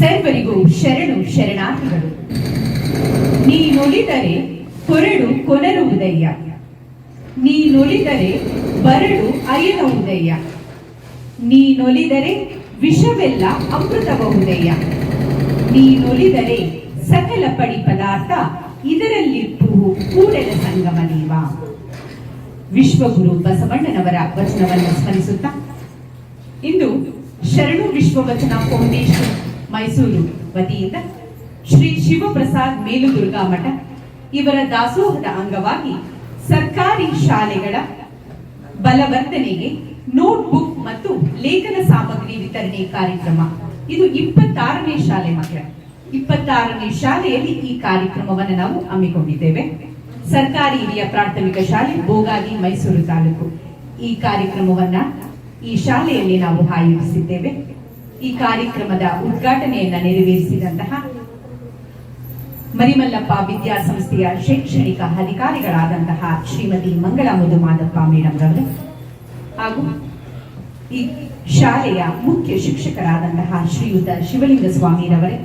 ಸರ್ವರಿಗೂ ಶರಣು, ಶರಣಾರ್ಥಿಗಳು. ನೀ ನುಡಿದರೆ ಕೊರಡು ಕೊನರುವುದಯ್ಯ ನುಡಿದರೆ ಬರಡು ಅಯನವುದಯ್ಯ ನೀ ನೊಲಿದರೆ ವಿಷವೆಲ್ಲ ಅಮೃತಬಹುದಯ್ಯ ನೀನೊಲಿದರೆ ಸಕಲ ಪಡಿ ಪದಾರ್ಥ ಇದರಲ್ಲಿತ್ತು ಕೂಡಲ ಸಂಗಮ ನೀವ. ವಿಶ್ವಗುರು ಬಸವಣ್ಣನವರ ವಚನವನ್ನು ಸ್ಮರಿಸುತ್ತಾ, ಇಂದು ಶರಣು ವಿಶ್ವವಚನ ಫೌಂಡೇಶನ್ ಮೈಸೂರು ವತಿಯಿಂದ ಶ್ರೀ ಶಿವಪ್ರಸಾದ್ ಮೇಲುದುರ್ಗಾ ಮಠ, ಇವರ ದಾಸೋಹದ ಅಂಗವಾಗಿ ಸರ್ಕಾರಿ ಶಾಲೆಗಳ ಬಲವರ್ಧನೆಗೆ ನೋಟ್ಬುಕ್ ಮತ್ತು ಲೇಖನ ಸಾಮಗ್ರಿ ವಿತರಣೆ ಕಾರ್ಯಕ್ರಮ. ಇದು ಇಪ್ಪತ್ತಾರನೇ ಶಾಲೆ ಮಠ ಇಪ್ಪತ್ತಾರನೇ ಶಾಲೆಯಲ್ಲಿ ಈ ಕಾರ್ಯಕ್ರಮವನ್ನು ನಾವು ಹಮ್ಮಿಕೊಂಡಿದ್ದೇವೆ. ಸರ್ಕಾರಿ ಹಿರಿಯ ಪ್ರಾಥಮಿಕ ಶಾಲೆ ಬೋಗಾಗಿ ಮೈಸೂರು ತಾಲೂಕು. ಈ ಕಾರ್ಯಕ್ರಮವನ್ನ ಈ ಶಾಲೆಯಲ್ಲಿ ನಾವು ಆಯೋಜಿಸಿದ್ದೇವೆ. ಈ ಕಾರ್ಯಕ್ರಮದ ಉದ್ಘಾಟನೆಯನ್ನ ನೆರವೇರಿಸಿದಂತಹ ಮರಿಮಲ್ಲಪ್ಪ ವಿದ್ಯಾಸಂಸ್ಥೆಯ ಶೈಕ್ಷಣಿಕ ಅಧಿಕಾರಿಗಳಾದಂತಹ ಶ್ರೀಮತಿ ಮಂಗಳ ಮಧುಮಾದಪ್ಪ ಮೇಡಮ್ ರವರು ಹಾಗೂ ಈ ಶಾಲೆಯ ಮುಖ್ಯ ಶಿಕ್ಷಕರಾದಂತಹ ಶ್ರೀಯುತ ಶಿವಲಿಂಗ ಸ್ವಾಮಿರವರೇ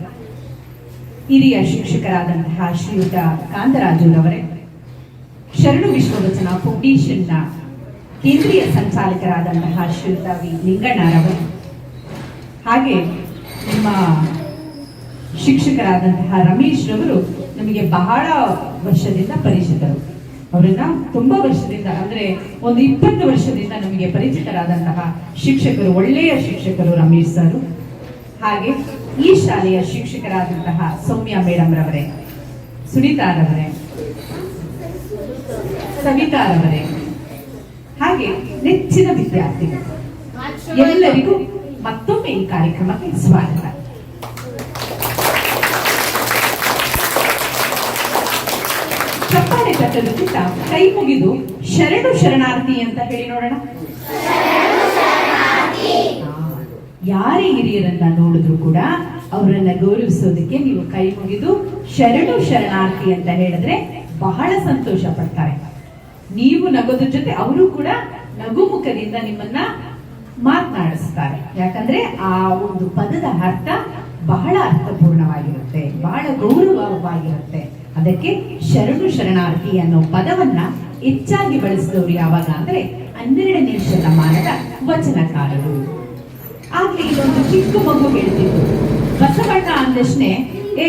ಹಿರಿಯ ಶಿಕ್ಷಕರಾದಂತಹ ಶ್ರೀಯುತ ಕಾಂತರಾಜುರವರೇ ಶರಣು ವಿಶ್ವವಚನ ಫೌಂಡೇಶನ್ನ ಕೇಂದ್ರೀಯ ಸಂಚಾಲಕರಾದಂತಹ ಶ್ರೀಯುತ ವಿ ಲಿಂಗಣ್ಣರವರು ಹಾಗೆ ನಮ್ಮ ಶಿಕ್ಷಕರಾದಂತಹ ರಮೇಶ್ ರವರು ನಮಗೆ ಬಹಳ ವರ್ಷದಿಂದ ಪರಿಚಿತರು. ಅವರನ್ನ ತುಂಬಾ ವರ್ಷದಿಂದ, ಅಂದ್ರೆ ಒಂದು ಇಪ್ಪತ್ತು ವರ್ಷದಿಂದ ನಮಗೆ ಪರಿಚಿತರಾದಂತಹ ಶಿಕ್ಷಕರು, ಒಳ್ಳೆಯ ಶಿಕ್ಷಕರು ರಮೇಶ್ ಸರ್. ಹಾಗೆ ಈ ಶಾಲೆಯ ಶಿಕ್ಷಕರಾದಂತಹ ಸೌಮ್ಯ ಮೇಡಮ್ ರವರೇ ಸುನೀತಾ ರವರೇ ಸವಿತಾ ರವರೇ ಹಾಗೆ ನೆಚ್ಚಿನ ವಿದ್ಯಾರ್ಥಿಗಳು. ಎಲ್ಲರಿಗೂ ಮತ್ತೊಮ್ಮೆ ಈ ಕಾರ್ಯಕ್ರಮಕ್ಕೆ ಸ್ವಾಗತ ಚಪ್ಪಾಳೆ ತಟ್ಟೋದಕ್ಕಿಂತ ಕೈ ಮುಗಿದು ಶರಣು ಶರಣಾರ್ಥಿ ಅಂತ ಹೇಳಿ ನೋಡೋಣ. ಯಾರೇ ಹಿರಿಯರನ್ನ ನೋಡಿದ್ರು ಕೂಡ ಅವರನ್ನ ಗೌರವಿಸೋದಕ್ಕೆ ನೀವು ಕೈ ಮುಗಿದು ಶರಣು ಶರಣಾರ್ಥಿ ಅಂತ ಹೇಳಿದ್ರೆ ಬಹಳ ಸಂತೋಷ ಪಡ್ತಾರೆ ನೀವು ನಗೋದ್ರ ಜೊತೆ ಅವರು ಕೂಡ ನಗುಮುಖದಿಂದ ನಿಮ್ಮನ್ನ ಮಾತನಾಡಿಸ್ತಾರೆ. ಯಾಕಂದ್ರೆ ಆ ಒಂದು ಪದದ ಅರ್ಥ ಬಹಳ ಅರ್ಥಪೂರ್ಣವಾಗಿರುತ್ತೆ, ಬಹಳ ಗೌರವವಾಗಿರುತ್ತೆ. ಅದಕ್ಕೆ ಶರಣು ಶರಣಾರ್ಥಿ ಅನ್ನೋ ಪದವನ್ನ ಹೆಚ್ಚಾಗಿ ಬಳಸಿದವರು ಯಾವಾಗ ಅಂದ್ರೆ ಹನ್ನೆರಡನೇ ಶತಮಾನದ ವಚನಕಾರರು. ಆದ್ರೆ ಇದೊಂದು ಚಿಕ್ಕ ಮಗು ಹೇಳ್ತಿತ್ತು. ಬಸವಣ್ಣ ಅಂದಷ್ಟೇ, ಏ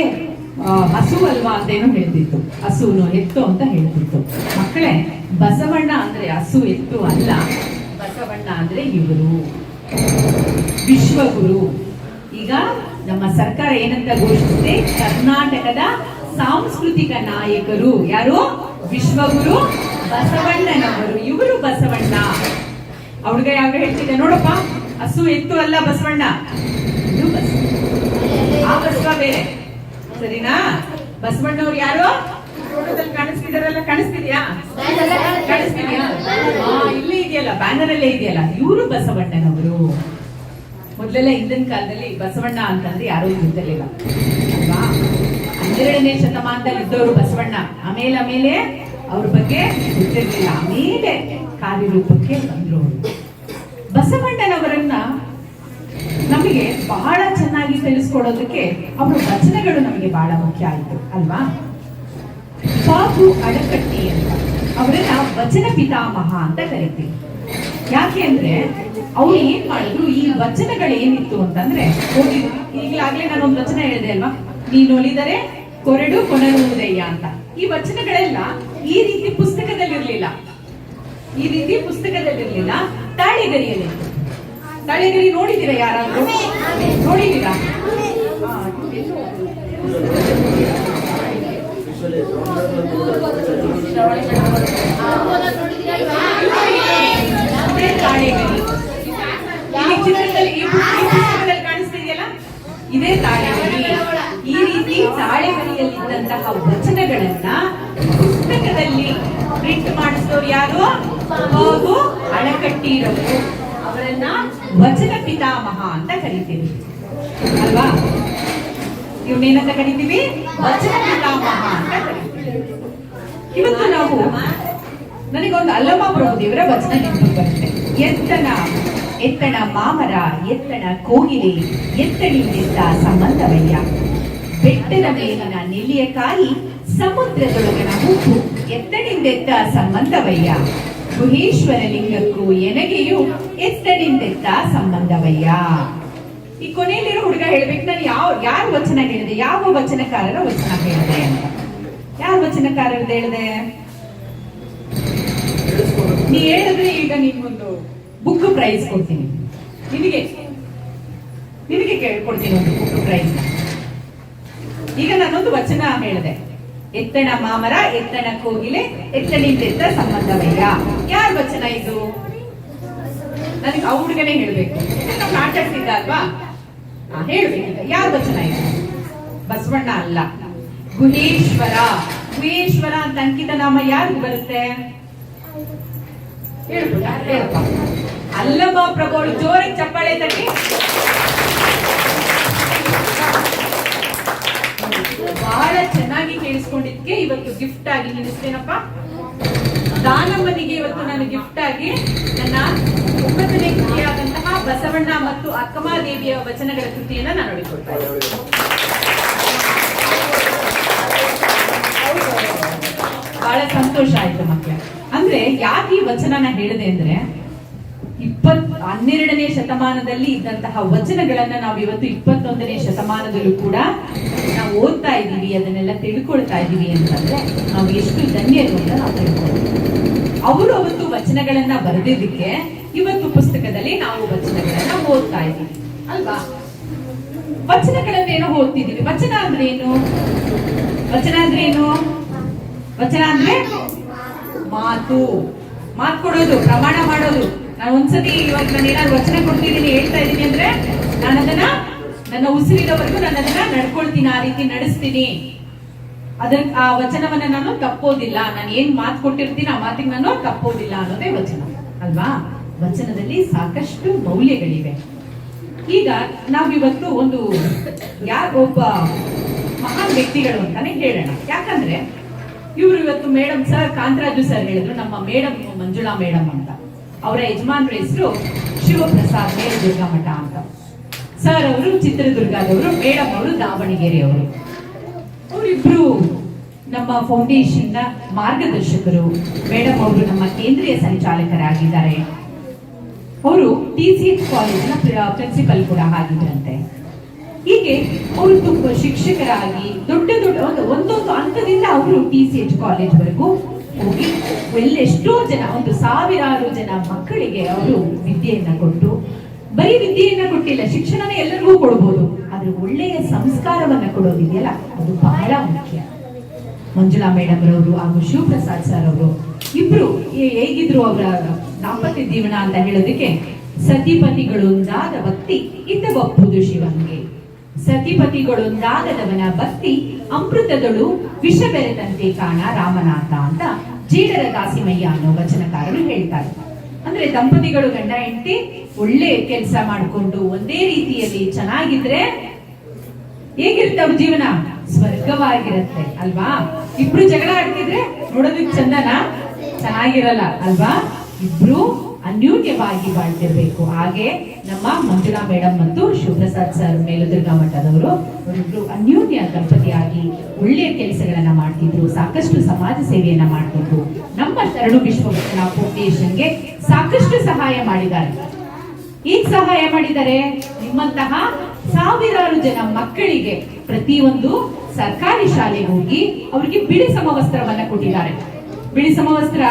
ಹಸು ಅಲ್ವಾ ಅಂತೇನು ಹೇಳ್ತಿತ್ತು. ಹಸುನು ಎತ್ತು ಅಂತ ಹೇಳ್ತಿತ್ತು. ಮಕ್ಕಳೇ, ಬಸವಣ್ಣ ಅಂದ್ರೆ ಹಸು ಎತ್ತು ಅಲ್ಲ. ಬಸವಣ್ಣ ಅಂದ್ರೆ ಇವರು. ವಿಶ್ವಗುರು. ಈಗ ನಮ್ಮ ಸರ್ಕಾರ ಏನಂತ ಘೋಷಿಸಿದೆ ಕರ್ನಾಟಕದ ಸಾಂಸ್ಕೃತಿಕ ನಾಯಕರು. ಯಾರು? ವಿಶ್ವಗುರು ಬಸವಣ್ಣನವರು. ಇವರು ಬಸವಣ್ಣ. ಅವ್ರಿಗ ಯಾವಾಗ ಯಾವ ಹೇಳ್ತಿದ್ದೆ ನೋಡಪ್ಪ. ಹಸು ಎತ್ತು ಅಲ್ಲ ಬಸವಣ್ಣ. ಬಸವ ಬೇರೆ. ಸರಿನಾ? ಬಸವಣ್ಣವ್ರು ಯಾರು? ಕಾಣಿಸ್ತಿದ್ಯಾ? ಇಲ್ಲೇ ಇದೆಯಲ್ಲ ಬ್ಯಾನರ್ ಅಲ್ಲೇ ಇದೆಯಲ್ಲ, ಇವರು ಬಸವಣ್ಣನವರು. ಮೊದಲೆಲ್ಲ ಹಿಂದಿನ ಕಾಲದಲ್ಲಿ ಬಸವಣ್ಣ ಅಂತಂದ್ರೆ ಯಾರು ಗೊತ್ತಿರಲಿಲ್ಲ ಅಲ್ವಾ? ಹನ್ನೆರಡನೇ ಶತಮಾನದಲ್ಲಿ ಇದ್ದವರು ಬಸವಣ್ಣ. ಆಮೇಲೆ ಆಮೇಲೆ ಅವ್ರ ಬಗ್ಗೆ ಗೊತ್ತಿರಲಿಲ್ಲ. ಆಮೇಲೆ ಕಾರ್ಯರೂಪಕ್ಕೆ ಬಂದ್ರು ಅವರು. ಬಸವಣ್ಣನವರನ್ನ ನಮಗೆ ಬಹಳ ಚೆನ್ನಾಗಿ ತಿಳಿಸ್ಕೊಡೋದಕ್ಕೆ ಅವರ ವಚನಗಳು ನಮಗೆ ಬಹಳ ಮುಖ್ಯ ಆಯಿತು, ಅಲ್ವಾ? ಬಾಬು ಅಡಕಟ್ಟಿ ಅಂತ. ಅವರನ್ನ ವಚನ ಪಿತಾಮಹ ಅಂತ ಕರಿತೀವಿ. ಯಾಕೆ ಅಂದ್ರೆ, ಅವ್ರು ಏನ್ ಮಾಡಿದ್ರು, ಈ ವಚನಗಳು ಏನಿತ್ತು ಅಂತಂದ್ರೆ ಈಗಲಾಗ್ಲೇ ನಾನು ಒಂದು ವಚನ ಹೇಳಿದೆ ಅಲ್ವಾ? ನೀನು ಒಲಿದರೆ ಕೊರಡು ಕೊನರುವುದಯ್ಯ ಅಂತ. ಈ ವಚನಗಳೆಲ್ಲ ಈ ರೀತಿ ಪುಸ್ತಕದಲ್ಲಿರ್ಲಿಲ್ಲ. ಈ ರೀತಿ ಪುಸ್ತಕದಲ್ಲಿರ್ಲಿಲ್ಲ. ತಾಳೆಗರಿಯಲ್ಲಿ. ತಾಳೆಗರಿ ನೋಡಿದೀರಾ ಯಾರಾದ್ರೂ? ನೋಡಿದ್ದೀರಾ ಹಾ, ಎಲ್ಲೋ ಅದೇ ತಾಳೆಗರಿ ಈ ಚಿತ್ರದಲ್ಲಿ ಈ ಪುಸ್ತಕದಲ್ಲಿ ಕಾಣಿಸ್ತಿದೆಯಲ್ಲ? ಇದೇ ತಾಳೆಗರಿ ಈ ರೀತಿ ತಾಳೆಗರಿಯಲ್ಲಿದ್ದಂತಹ ವಚನಗಳನ್ನ ಪುಸ್ತಕದಲ್ಲಿ ಪ್ರಿಂಟ್ ಮಾಡಿಸಿದವರು ಯಾರು? ಹಾಗೂ ಅಣಕಟ್ಟಿರವರು ಅವರನ್ನ ವಚನ ಪಿತಾಮಹ ಅಂತ ಕರಿತೀವಿ. ಅಲ್ವಾ? ಇವನೇನಂತ ಕರಿತೀವಿ? ಕರಿತೀವಿ. ಇವತ್ತು ನಾವು ನನಗೊಂದು ಅಲ್ಲಮ ಪ್ರಭುದೇವರ ವಚನ ಬರುತ್ತೆ. ಎತ್ತನ ಎತ್ತಣ ಮಾಮರ, ಎತ್ತಣ ಕೋಗಿಲೆ ಎತ್ತಣಿಂದೆತ್ತ ಸಂಬಂಧವಯ್ಯ. ಬೆಟ್ಟದ ಮೇಲಿನ ನೆಲ್ಲಿಯ ಕಾಯಿ, ಸಮುದ್ರದೊಳಗನ ಉಪ್ಪು ಎತ್ತಣಿಂದೆತ್ತ ಸಂಬಂಧವಯ್ಯ. ಗುಹೇಶ್ವರ ಲಿಂಗಕ್ಕೂ ಎನಗೆಯೂ ಎತ್ತಣಿಂದೆತ್ತ ಸಂಬಂಧವಯ್ಯ. ಈ ಕೊನೆಯಲ್ಲಿರೋ ಹುಡುಗ ಹೇಳ್ಬೇಕು, ನಾನು ಯಾವ, ಯಾರು ವಚನ ಹೇಳಿದೆ? ಯಾವ ವಚನಕಾರರ ವಚನ ಹೇಳಿದೆ ಅಂತ. ಯಾರ ವಚನಕಾರರದ್ದು ಹೇಳಿದೆ? ನೀ ಹೇಳಿದ್ರೆ ಈಗ ನಿಮ್ಗೊಂದು ಬುಕ್ ಪ್ರೈಸ್ ಕೊಡ್ತೀನಿ. ನಿನಗೆ ನಿನಗೆ ಕೇಳ್ಕೊಡ್ತೀನಿ ಒಂದು ಬುಕ್ ಪ್ರೈಸ್ ಈಗ ನಾನೊಂದು ವಚನ ಹೇಳಿದೆ. ಎತ್ತಣ ಮಾಮರ, ಎತ್ತಣ ಕೋಗಿಲೆ ಎತ್ತಣಿಂದೆತ್ತ ಸಂಬಂಧವಯ್ಯ. ಯಾರ ವಚನ ಇದು? ನನಗೆ ಆ ಹುಡುಗನೇ ಹೇಳ್ಬೇಕು. ಮಾತಾಡ್ತಿದ್ದ ಅಲ್ವಾ? ಹಾ, ಯಾವ ವಚನ ಇದು? ಬಸವಣ್ಣ ಅಲ್ಲ. ಗುಹೇಶ್ವರ. ಗುಹೇಶ್ವರ ಅಂತ ಅಂಕಿತ ನಾಮ ಯಾರಿಗೆ ಬರುತ್ತೆ? ಅಲ್ಲಮ್ಮ ಪ್ರಭು ಜೋರಾಗಿ ಚಪ್ಪಾಳೆ ತಟ್ಟಿ. ಬಹಳ ಚೆನ್ನಾಗಿ ಕೇಳಿಸ್ಕೊಂಡಿದ್ಕೆ ಇವತ್ತು ಗಿಫ್ಟ್ ಆಗಿ ನಿಲ್ಲಿಸ್ತೇನಪ್ಪ. ದಾನಮ್ಮನಿಗೆ ಇವತ್ತು ನಾನು ಗಿಫ್ಟ್ ಆಗಿ ನನ್ನ ಒಂಬತ್ತನೇ ಕೃತಿಯಾದಂತಹ ಬಸವಣ್ಣ ಮತ್ತು ಅಕ್ಕಮಾದೇವಿಯ ವಚನಗಳ ಕೃತಿಯನ್ನ ನಾನು ನೋಡಿಕೊಳ್ತಾ ಬಹಳ ಸಂತೋಷ ಆಯ್ತು ಮಕ್ಕಳ ಅಂದ್ರೆ ಯಾಕೆ ಈ ವಚನನ ಹೇಳಿದೆ ಅಂದ್ರೆ ಇಪ್ಪತ್ ಹನ್ನೆರಡನೇ ಶತಮಾನದಲ್ಲಿ ಇದ್ದಂತಹ ವಚನಗಳನ್ನ ನಾವು ಇವತ್ತು ಇಪ್ಪತ್ತೊಂದನೇ ಶತಮಾನದಲ್ಲೂ ಕೂಡ ನಾವು ಓದ್ತಾ ಇದ್ದೀವಿ, ಅದನ್ನೆಲ್ಲ ತಿಳ್ಕೊಳ್ತಾ ಇದ್ದೀವಿ ಅಂತಂದ್ರೆ ನಾವು ಎಷ್ಟು ಧನ್ಯರು ಅಂತ ನಾವು ತಿಳ್ಕೊಳ್ತೀವಿ. ಅವರು ಅವತ್ತು ವಚನಗಳನ್ನ ಬರೆದಿದ್ದಕ್ಕೆ ಇವತ್ತು ಪುಸ್ತಕದಲ್ಲಿ ನಾವು ವಚನಗಳನ್ನ ಓದ್ತಾ ಇದ್ದೀವಿ. ಅಲ್ವಾ? ವಚನಗಳನ್ನೇನೋ ಓದ್ತಿದ್ದೀವಿ? ವಚನ ಅಂದ್ರೆ ಏನು? ವಚನ ಅಂದ್ರೆ ಏನು? ವಚನ ಅಂದ್ರೆ ಮಾತು. ಮಾತು ಕೊಡೋದು, ಪ್ರಮಾಣ ಮಾಡೋದು. ನಾನು ಒಂದ್ಸತಿ ಇವಾಗ ನಾನು ಏನಾದ್ರು ವಚನ ಕೊಡ್ತಿದ್ದೀನಿ, ಹೇಳ್ತಾ ಇದ್ದೀನಿ ಅಂದ್ರೆ ನಾನು ಅದನ್ನ ನನ್ನ ಉಸಿರಿನವರೆಗೂ ನಾನು ಅದನ್ನ ನಡ್ಕೊಳ್ತೀನಿ, ಆ ರೀತಿ ನಡೆಸ್ತೀನಿ. ಅದ್ರ ಆ ವಚನವನ್ನ ನಾನು ತಪ್ಪೋದಿಲ್ಲ. ನಾನು ಏನ್ ಮಾತು ಕೊಟ್ಟಿರ್ತೀನಿ ಆ ಮಾತಿಗೆ ನಾನು ತಪ್ಪೋದಿಲ್ಲ ಅನ್ನೋದೇ ವಚನ, ಅಲ್ವಾ? ವಚನದಲ್ಲಿ ಸಾಕಷ್ಟು ಮೌಲ್ಯಗಳಿವೆ. ಈಗ ನಾವಿವತ್ತು ಒಂದು ಯಾರ ಒಬ್ಬ ಮಹಾನ್ ವ್ಯಕ್ತಿಗಳು ಅಂತಾನೆ ಹೇಳೋಣ. ಯಾಕಂದ್ರೆ ಇವರು ಇವತ್ತು ಮೇಡಮ್ ಸರ್, ಕಾಂತರಾಜು ಸರ್ ಹೇಳಿದ್ರು, ನಮ್ಮ ಮೇಡಮ್ ಮಂಜುಳಾ ಮೇಡಮ್ ಅಂತ. ಅವರ ಯಜಮಾನ್ರ ಹೆಸರು ಶಿವಪ್ರಸಾದ್ ಮೇಲ್ದುರ್ಗ ಮಠ ಅಂತ. ಸರ್ ಅವರು ಚಿತ್ರದುರ್ಗದವರು ಮೇಡಮ್ ಅವರು ದಾವಣಗೆರೆಯವರು. ಅವರಿಬ್ರು ನಮ್ಮ ಫೌಂಡೇಶನ್ನ ಮಾರ್ಗದರ್ಶಕರು ಮೇಡಮ್ ಅವರು ನಮ್ಮ ಕೇಂದ್ರೀಯ ಸಂಚಾಲಕರಾಗಿದ್ದಾರೆ. ಅವರು ಟಿ ಸಿ ಎಚ್ ಕಾಲೇಜಿನ ಪ್ರಿನ್ಸಿಪಲ್ ಕೂಡ ಆಗಿದ್ರಂತೆ. ಹೀಗೆ ಅವರು ತುಂಬ ಶಿಕ್ಷಕರಾಗಿ ದೊಡ್ಡ ದೊಡ್ಡ ಒಂದು, ಒಂದೊಂದು ಹಂತದಿಂದ ಅವರು ಟಿ ಸಿ ಎಚ್ ಕಾಲೇಜ್ ವರೆಗೂ ಹೋಗಿ ಎಲ್ಲೆಷ್ಟೋ ಜನ, ಒಂದು ಸಾವಿರಾರು ಜನ ಮಕ್ಕಳಿಗೆ ಅವರು ವಿದ್ಯೆಯನ್ನ ಕೊಟ್ಟು ಬರೀ ವಿದ್ಯೆಯನ್ನ ಕೊಟ್ಟಿಲ್ಲ, ಶಿಕ್ಷಣನೇ ಎಲ್ಲರಿಗೂ ಕೊಡಬಹುದು ಆದ್ರೆ ಒಳ್ಳೆಯ ಸಂಸ್ಕಾರವನ್ನ ಕೊಡೋದಿದೆಯಲ್ಲ, ಅದು ಬಹಳ ಮುಖ್ಯ. ಮಂಜುಳಾ ಮೇಡಮ್ ಅವರು ಹಾಗೂ ಶಿವಪ್ರಸಾದ್ ಸರ್ ಅವರು ಇಬ್ರು ಹೇಗಿದ್ರು ಅವರ ದಾಂಪತ್ಯ ಜೀವನ ಅಂತ ಹೇಳೋದಕ್ಕೆ ಸತಿಪತಿಗಳೊಂದಾದ ಭಕ್ತಿ ಇದ್ದ ಒಪ್ಪುದು ಶಿವನ್ಗೆ. ಸತಿಪತಿಗಳೊಂದಾದವನ ಭಕ್ತಿ ಅಮೃತದಳು ವಿಷ ಬೆರೆತಂತೆ ಕಾಣ ರಾಮನಾಥ ಅಂತ ಜೀಡರ ದಾಸಿಮಯ್ಯ ಅನ್ನೋ ವಚನಕಾರರು ಹೇಳ್ತಾರೆ. ಅಂದ್ರೆ ದಂಪತಿಗಳು ಗಂಡ ಹೆಂಡತಿ ಒಳ್ಳೆ ಕೆಲಸ ಮಾಡಿಕೊಂಡು ಒಂದೇ ರೀತಿಯಲ್ಲಿ ಚೆನ್ನಾಗಿದ್ರೆ ಹೇಗಿರುತ್ತೆ ಅವ್ರ ಜೀವನ? ಸ್ವರ್ಗವಾಗಿರುತ್ತೆ, ಅಲ್ವಾ? ಇಬ್ರು ಜಗಳ ಆಡ್ತಿದ್ರೆ ನೋಡೋದಕ್ಕೆ ಚಂದನ? ಚೆನ್ನಾಗಿರಲ್ಲ, ಅಲ್ವಾ? ಇಬ್ರು ಅನ್ಯೂನ್ಯವಾಗಿ ಬಾಳ್ತಿರ್ಬೇಕು. ಹಾಗೆ ನಮ್ಮ ಮಂಜುಳಾ ಮೇಡಮ್ ಮತ್ತು ಶಿವಪ್ರಸಾದ್ ಸರ್ ಮೇಲುದುರ್ಗಾ ಮಠದವರು ಅವರಿಬ್ರು ಅನ್ಯೂನ್ಯ ದಂಪತಿಯಾಗಿ ಒಳ್ಳೆಯ ಕೆಲಸಗಳನ್ನ ಮಾಡ್ತಿದ್ರು, ಸಾಕಷ್ಟು ಸಮಾಜ ಸೇವೆಯನ್ನ ಮಾಡ್ತಿದ್ರು. ನಮ್ಮ ಶರಣು ವಿಶ್ವಭಕ್ಷಣ ಫೌಂಡೇಶನ್ಗೆ ಸಾಕಷ್ಟು ಸಹಾಯ ಮಾಡಿದ್ದಾರೆ. ಈಗ ಸಹಾಯ ಮಾಡಿದ್ದಾರೆ? ನಿಮ್ಮಂತಹ ಸಾವಿರಾರು ಜನ ಮಕ್ಕಳಿಗೆ ಪ್ರತಿಯೊಂದು ಸರ್ಕಾರಿ ಶಾಲೆಗೆ ಹೋಗಿ ಅವರಿಗೆ ಬಿಳಿ ಸಮವಸ್ತ್ರವನ್ನ ಕೊಟ್ಟಿದ್ದಾರೆ. ಬಿಳಿ ಸಮವಸ್ತ್ರ,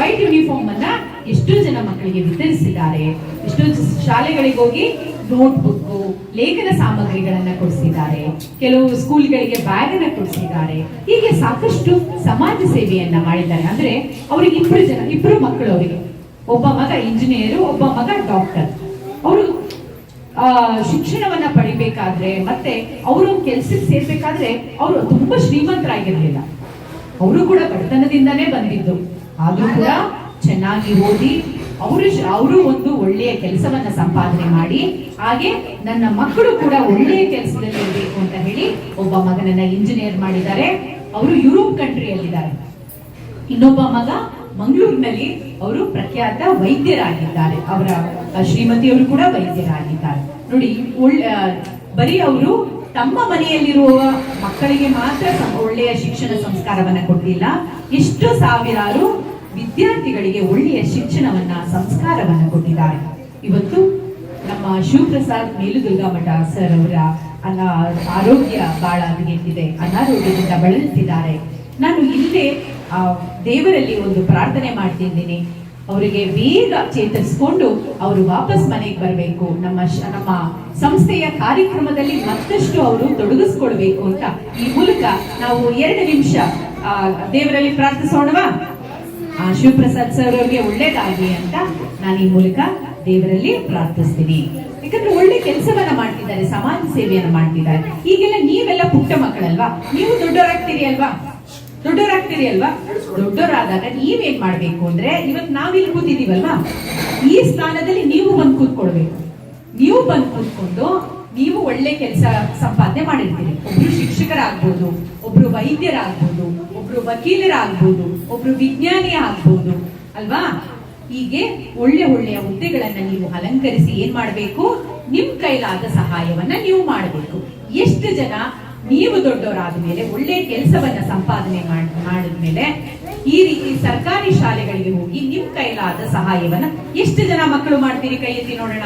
ವೈಟ್ ಯೂನಿಫಾರ್ಮ್ ಅನ್ನ ಎಷ್ಟೋ ಜನ ಮಕ್ಕಳಿಗೆ ವಿತರಿಸಿದ್ದಾರೆ. ಎಷ್ಟೋ ಶಾಲೆಗಳಿಗೆ ಹೋಗಿ ನೋಟ್ಬುಕ್ ಲೇಖನ ಸಾಮಗ್ರಿಗಳನ್ನ ಕೊಡಿಸಿದ್ದಾರೆ. ಕೆಲವು ಸ್ಕೂಲ್ಗಳಿಗೆ ಬ್ಯಾಗ್ ಅನ್ನ ಕೊಡಿಸಿದ್ದಾರೆ. ಹೀಗೆ ಸಾಕಷ್ಟು ಸಮಾಜ ಸೇವೆಯನ್ನ ಮಾಡಿದ್ದಾರೆ. ಅಂದ್ರೆ ಅವ್ರಿಗೆ ಇಬ್ರು ಜನ, ಇಬ್ರು ಮಕ್ಕಳು ಅವರಿಗೆ. ಒಬ್ಬ ಮಗ ಇಂಜಿನಿಯರ್ ಒಬ್ಬ ಮಗ ಡಾಕ್ಟರ್ ಅವರು ಶಿಕ್ಷಣವನ್ನ ಪಡಿಬೇಕಾದ್ರೆ ಮತ್ತೆ ಅವರು ಕೆಲ್ಸಕ್ಕೆ ಸೇರ್ಬೇಕಾದ್ರೆ ಅವರು ತುಂಬಾ ಶ್ರೀಮಂತರಾಗಿರ್ಲಿಲ್ಲ. ಅವರು ಕೂಡ ಬಡತನದಿಂದನೇ ಬಂದಿದ್ದು. ಆದ್ರೂ ಕೂಡ ಚೆನ್ನಾಗಿ ಓದಿ, ಅವರು ಅವರು ಒಂದು ಒಳ್ಳೆಯ ಕೆಲಸವನ್ನ ಸಂಪಾದನೆ ಮಾಡಿ, ಹಾಗೆ ನನ್ನ ಮಕ್ಕಳು ಕೂಡ ಒಳ್ಳೆಯ ಕೆಲಸದಲ್ಲಿ ಇರಬೇಕು ಅಂತ ಹೇಳಿ ಒಬ್ಬ ಮಗನನ್ನ ಇಂಜಿನಿಯರ್ ಮಾಡಿದ್ದಾರೆ. ಅವರು ಯುರೋಪ್ ಕಂಟ್ರಿಯಲ್ಲಿದ್ದಾರೆ ಇನ್ನೊಬ್ಬ ಮಗ ಮಂಗಳೂರಿನಲ್ಲಿ ಅವರು ಪ್ರಖ್ಯಾತ ವೈದ್ಯರಾಗಿದ್ದಾರೆ. ಅವರ ಶ್ರೀಮತಿ ಶ್ರೀಮತಿಯವರು ಕೂಡ ವೈದ್ಯರಾಗಿದ್ದಾರೆ. ನೋಡಿ, ಒಳ್ಳೆ ಬರೀ ಅವರು ತಮ್ಮ ಮನೆಯಲ್ಲಿರುವ ಮಕ್ಕಳಿಗೆ ಮಾತ್ರ ಒಳ್ಳೆಯ ಶಿಕ್ಷಣ ಸಂಸ್ಕಾರವನ್ನ ಕೊಟ್ಟಿಲ್ಲ. ಎಷ್ಟು ಸಾವಿರಾರು ವಿದ್ಯಾರ್ಥಿಗಳಿಗೆ ಒಳ್ಳೆಯ ಶಿಕ್ಷಣವನ್ನ ಸಂಸ್ಕಾರವನ್ನ ಕೊಟ್ಟಿದ್ದಾರೆ. ಇವತ್ತು ನಮ್ಮ ಶಿವಪ್ರಸಾದ್ ಮೇಲುದುರ್ಗಾ ಮಠ ಸರ್ ಅವರ ಅನ್ನ ಆರೋಗ್ಯ ಬಹಳ ಹದಗೆಟ್ಟಿದೆ ಅನಾರೋಗ್ಯದಿಂದ ಬಳಲುತ್ತಿದ್ದಾರೆ. ನಾನು ಇಲ್ಲೇ ಆ, ದೇವರಲ್ಲಿ ಒಂದು ಪ್ರಾರ್ಥನೆ ಮಾಡ್ತಿದ್ದೀನಿ ಅವರಿಗೆ ಬೇಗ ಚೇತರಿಸಿಕೊಂಡು ಅವರು ವಾಪಸ್ ಮನೆಗೆ ಬರಬೇಕು. ನಮ್ಮ ನಮ್ಮ ಸಂಸ್ಥೆಯ ಕಾರ್ಯಕ್ರಮದಲ್ಲಿ ಮತ್ತಷ್ಟು ಅವರು ತೊಡಗಿಸ್ಕೊಳ್ಬೇಕು ಅಂತ ಈ ಮೂಲಕ ನಾವು ಎರಡು ನಿಮಿಷ ದೇವರಲ್ಲಿ ಪ್ರಾರ್ಥಿಸೋಣವಾ? ಆ ಶಿವಪ್ರಸಾದ್ ಸರ್ ಅವರಿಗೆ ಒಳ್ಳೇದಾಗಿ ಅಂತ ನಾನು ಈ ಮೂಲಕ ದೇವರಲ್ಲಿ ಪ್ರಾರ್ಥಿಸ್ತೀನಿ. ಯಾಕಂದ್ರೆ ಒಳ್ಳೆ ಕೆಲಸವನ್ನ ಮಾಡ್ತಿದ್ದಾರೆ, ಸಮಾಜ ಸೇವೆಯನ್ನ ಮಾಡ್ತಿದ್ದಾರೆ. ಈಗೆಲ್ಲ ನೀವೆಲ್ಲ ಪುಟ್ಟ ಮಕ್ಕಳಲ್ವಾ? ನೀವು ದೊಡ್ಡವರಾಗ್ತೀರಿ ಅಲ್ವಾ? ದೊಡ್ಡವರಾಗ್ತೀರಿ ಅಲ್ವಾ? ದೊಡ್ಡವರಾದಾಗ ನೀವೇನ್ ಮಾಡ್ಬೇಕು ಅಂದ್ರೆ ಇವತ್ತು ನಾವಿಲ್ಲಿ ಕೂತಿದೀವಲ್ವಾ ಈ ಸ್ಥಾನದಲ್ಲಿ ನೀವು ಬಂದು ಕೂತ್ಕೊಳ್ಬೇಕು. ನೀವು ಬಂದು ಕೂತ್ಕೊಂಡು ನೀವು ಒಳ್ಳೆ ಕೆಲಸ ಸಂಪಾದನೆ ಮಾಡಿರ್ತೀರಿ. ಒಬ್ರು ಶಿಕ್ಷಕರಾಗ್ಬೋದು, ಒಬ್ರು ವೈದ್ಯರಾಗ್ಬೋದು ಒಬ್ರು ವಕೀಲರಾಗ್ಬೋದು, ಒಬ್ರು ವಿಜ್ಞಾನಿ ಆಗ್ಬೋದು ಅಲ್ವಾ? ಹೀಗೆ ಒಳ್ಳೆ ಒಳ್ಳೆಯ ಹುದ್ದೆಗಳನ್ನ ನೀವು ಅಲಂಕರಿಸಿ ಏನ್ ಮಾಡಬೇಕು? ನಿಮ್ ಕೈಲಾದ ಸಹಾಯವನ್ನ ನೀವು ಮಾಡಬೇಕು. ಎಷ್ಟು ಜನ ನೀವು ದೊಡ್ಡವರಾದ ಮೇಲೆ ಒಳ್ಳೆ ಕೆಲಸವನ್ನ ಸಂಪಾದನೆ ಮಾಡ್- ಮಾಡಿದ್ಮೇಲೆ, ಈ ರೀತಿ ಸರ್ಕಾರಿ ಶಾಲೆಗಳಿಗೆ ಹೋಗಿ ನಿಮ್ ಕೈಲಾದ ಸಹಾಯವನ್ನ ಎಷ್ಟು ಜನ ಮಕ್ಕಳು ಮಾಡ್ತೀರಿ ಕೈ ಎತ್ತಿ ನೋಡೋಣ?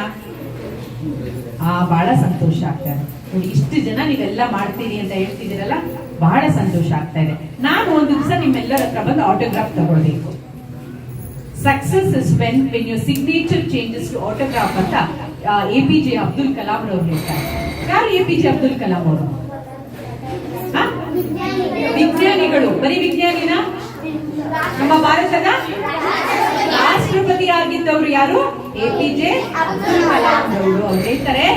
ಆ ಬಹಳ ಸಂತೋಷ ಆಗ್ತಾರೆ ಇಷ್ಟು ಜನ ನೀವೆಲ್ಲ ಮಾಡ್ತೀರಿ ಅಂತ ಹೇಳ್ತಿದ್ದೀರಲ್ಲ? ಬಹಳ ಸಂತೋಷ ಆಗ್ತಾ ಇದೆ. ನಾನು ಒಂದು ದಿವಸ ನಿಮ್ಮೆಲ್ಲರ ಹತ್ರ ಬಂದು ಆಟೋಗ್ರಾಫ್ ತಗೊಳ್ಬೇಕು. Success is when when you signature changes to autograph ಅಂತ A P J Abdul Kalam ಅವರು ಹೇಳ್ತಾರೆ. ಯಾರು A P J Abdul Kalam ಅವರು? ವಿಜ್ಞಾನಿಗಳು. ಬರೀ ವಿಜ್ಞಾನಿನ? ನಮ್ಮ ಭಾರತದ ರಾಷ್ಟ್ರಪತಿ ಆಗಿದ್ದವರು ಯಾರು? A P J Abdul Kalam ಅವರು. ಅವ್ರು ಹೇಳ್ತಾರೆ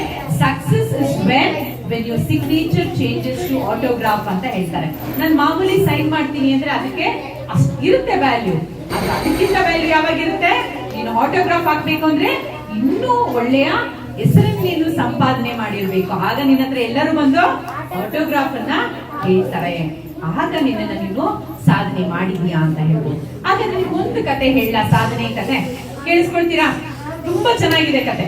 success is when when your signature changes to autograph ಅಂತ ಹೇಳ್ತಾರೆ. ನಾನು ಮಾಮೂಲಿ ಸೈನ್ ಮಾಡ್ತೀನಿ ಅಂದ್ರೆ ಅದಕ್ಕೆ ಅಷ್ಟ್ ಇರುತ್ತೆ ವ್ಯಾಲ್ಯೂ ಅದು ಅದಕ್ಕಿಂತ ವ್ಯಾಲ್ಯೂ ಯಾವಾಗ ಇರುತ್ತೆ? ನೀನು ಆಟೋಗ್ರಾಫ್ ಹಾಕ್ಬೇಕು ಅಂದ್ರೆ ಇನ್ನೂ ಒಳ್ಳೆಯ ಹೆಸರನ್ನು ನೀನು ಸಂಪಾದನೆ ಮಾಡಿರ್ಬೇಕು. ಆಗ ನಿನ್ನ ಹತ್ರ ಎಲ್ಲರೂ ಬಂದು ಆಟೋಗ್ರಾಫ್ ಅನ್ನ ಹೇಳ್ತಾರೆ. ಆಗ ನಿನ್ನನ್ನ ನೀನು ಸಾಧನೆ ಮಾಡಿದ್ಯಾ ಅಂತ ಹೇಳ್ಬೋದು. ಹಾಗಾದ್ರೆ ಒಂದು ಕತೆ ಹೇಳ, ಸಾಧನೆ ಕತೆ. ಕೇಳಿಸ್ಕೊಳ್ತೀರಾ? ತುಂಬಾ ಚೆನ್ನಾಗಿದೆ ಕತೆ.